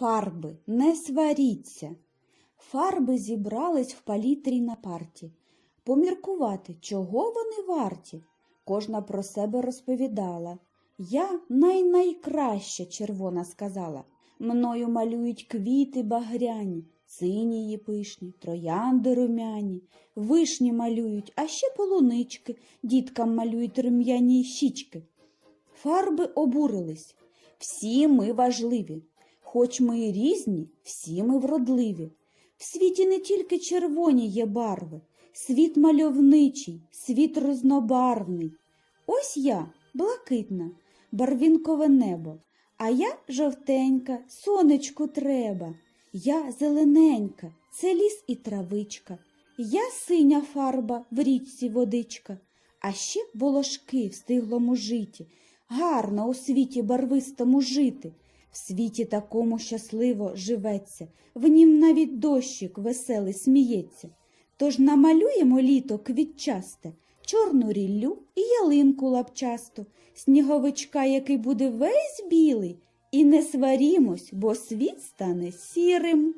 Фарби, не сваріться. Фарби зібрались в палітрі на парті. Поміркувати, чого вони варті. Кожна про себе розповідала. Я най-найкраща червона сказала. Мною малюють квіти багряні, синії пишні, троянди румяні, вишні малюють, а ще полунички, діткам малюють рум'яні щічки. Фарби обурились. Всі ми важливі. Хоч ми і різні, всі ми вродливі. В світі не тільки червоні є барви, світ мальовничий, світ рознобарвний. Ось я, блакитна, барвінкове небо, а я жовтенька, сонечку треба. Я зелененька, це ліс і травичка. Я синя фарба в річці водичка, а ще волошки в стиглому житі. Гарно у світі барвистому жити. В світі такому щасливо живеться, в нім навіть дощик веселий сміється. Тож намалюємо літо квітчасте, чорну ріллю і ялинку лапчасту, сніговичка, який буде весь білий, і не сварімось, бо світ стане сірим.